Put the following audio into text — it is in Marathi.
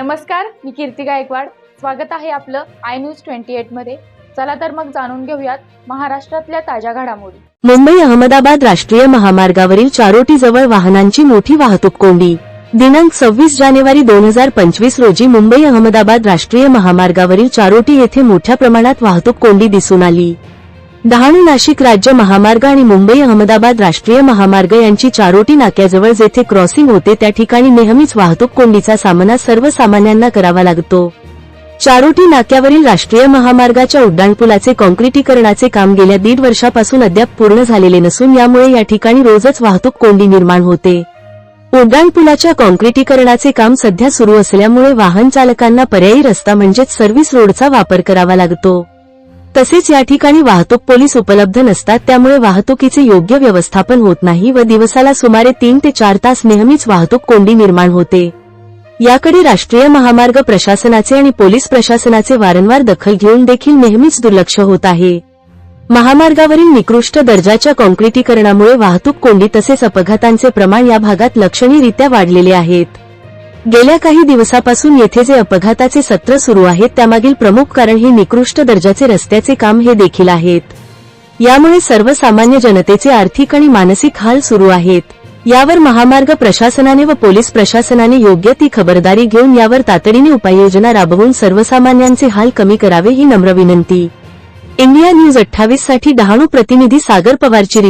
नमस्कार मी कीर्ती गायकवाड. स्वागत आहे आपलं आय न्यूज ट्वेंटी एटमध्ये. चला तर मग जाणून घेऊयात महाराष्ट्रातल्या ताज्या घडामोडी. मुंबई अहमदाबाद राष्ट्रीय महामार्गावरील चारोटीजवळ वाहनांची मोठी वाहतूक कोंडी. दिनांक सव्वीस जानेवारी दोन हजार पंचवीस रोजी मुंबई अहमदाबाद राष्ट्रीय महामार्गावरील चारोटी येथे मोठ्या प्रमाणात वाहतूक कोंडी दिसून आली. डहाणू नाशिक राज्य महामार्ग आणि मुंबई अहमदाबाद राष्ट्रीय महामार्ग यांची चारोटी नाक्याजवळ जेथे क्रॉसिंग होते त्या ठिकाणी नेहमीच वाहतूक कोंडीचा सामना सर्वसामान्यांना करावा लागतो. चारोटी नाक्यावरील राष्ट्रीय महामार्गाच्या उड्डाणपुलाचे कॉन्क्रिटीकरणाचे काम गेल्या दीड वर्षापासून अद्याप पूर्ण झालेले नसून यामुळे या ठिकाणी रोजच वाहतूक कोंडी निर्माण होते. उड्डाणपुलाच्या कॉन्क्रिटीकरणाचे काम सध्या सुरू असल्यामुळे वाहन चालकांना पर्यायी रस्ता म्हणजेच सर्व्हिस रोडचा वापर करावा लागतो. तसेच या ठिकाणी वाहतूक पोलीस उपलब्ध नसतात त्यामुळे वाहतुकीचे योग्य व्यवस्थापन होत नाही व दिवसाला सुमारे तीन ते चार तास नेहमीच वाहतूक कोंडी निर्माण होते. याकडे राष्ट्रीय महामार्ग प्रशासनाचे आणि पोलीस प्रशासनाचे वारंवार दखल घेऊन देखील नेहमीच दुर्लक्ष होत आहे. महामार्गावरील निकृष्ट दर्जाच्या कॉन्क्रिटीकरणामुळे वाहतूक कोंडी तसेच अपघातांचे प्रमाण या भागात लक्षणीयरित्या वाढलेले आहेत. गेल्या काही दिवसापासून येथे जे अपघाताचे सत्र सुरू आहेत त्यामागील प्रमुख कारण हे निकृष्ट दर्जाचे रस्त्याचे काम हे देखील आहेत. यामुळे सर्वसामान्य जनतेचे आर्थिक आणि मानसिक हाल सुरू आहेत. यावर महामार्ग प्रशासनाने व पोलीस प्रशासनाने योग्य ती खबरदारी घेऊन यावर तातडीने उपाययोजना राबवून सर्वसामान्यांचे हाल कमी करावे ही नम्र विनंती. इंडिया न्यूज अठ्ठावीससाठी डहाणू प्रतिनिधी सागर पवारची रिपोर्ट.